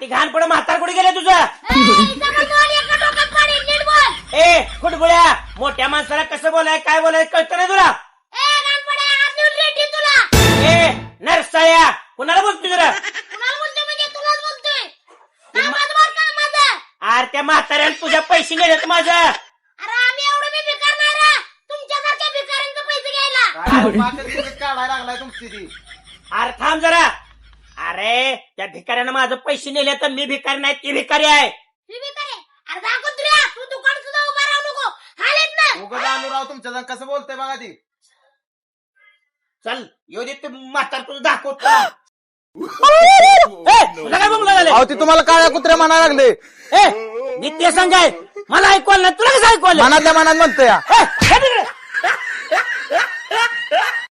ती घाण पड म्हातार कुठे गेले तुझं? ए खुटबुळ्या मोठ्या माणसाला कसं बोलाय काय बोलाय कळत नाही तुला? ए नरसाया कुणाला बोलतो जरा अरे त्या म्हाताऱ्याला तुझ्या पैसे घेण्यात माझ्या अरे आर थांब जरा. अरे त्या भिकाऱ्यानं माझं पैसे नेले तर मी भिकारी नाही ती भिकारी आहे. मी भिकारी? आहे. अरे दाखव तुला. तू दुकान सुद्धा उभा राहू नको. हालेत ना. उगाच आलो राव तुमच्या जण कसं बोलतोय बघा ती. चल येऊ दे ते म्हातार तुझं दाखवत तुला काय बोंबला झाले अहो ती तुम्हाला काळ्या कुत्र्या म्हणायला लागले. ए मी ते सांगाय मला ऐकवाल नाही. तुला कसं ऐकवाल मनातल्या मनात म्हणतोय. ए, हे.